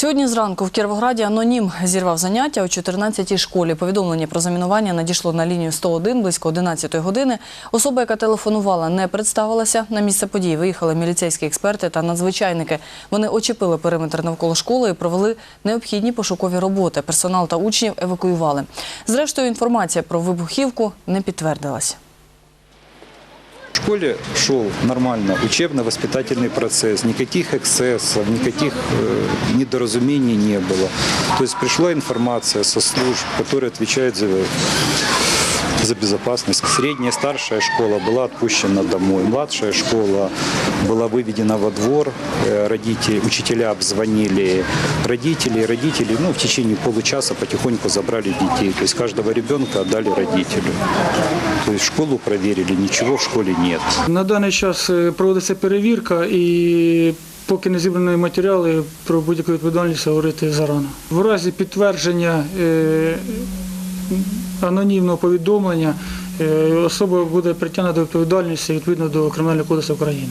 Сьогодні зранку в Кіровограді анонім зірвав заняття у 14-й школі. Повідомлення про замінування надійшло на лінію 101 близько 11-ї години. Особа, яка телефонувала, не представилася. На місце події виїхали міліцейські експерти та надзвичайники. Вони очепили периметр навколо школи і провели необхідні пошукові роботи. Персонал та учнів евакуювали. Зрештою, інформація про вибухівку не підтвердилась. В школе шел нормально учебно-воспитательный процесс, никаких эксцессов, никаких э, недоразумений не было. То есть пришла информация со служб, которые отвечают за, за безопасность. Средняя, старшая школа была отпущена домой, младшая школа была выведена во двор, Э, родители, учителя обзвонили родителей, родители ну, в течение получаса потихоньку забрали детей. То есть каждого ребенка отдали родителю. То есть школу проверили, ничего в школе нет. На даний час е, проводиться перевірка і поки не зібрані матеріали про будь-яку відповідальність говорити зарано. В разі підтвердження е, анонімного повідомлення е, особа буде притягнута до відповідальності відповідно до Кримінального кодексу України.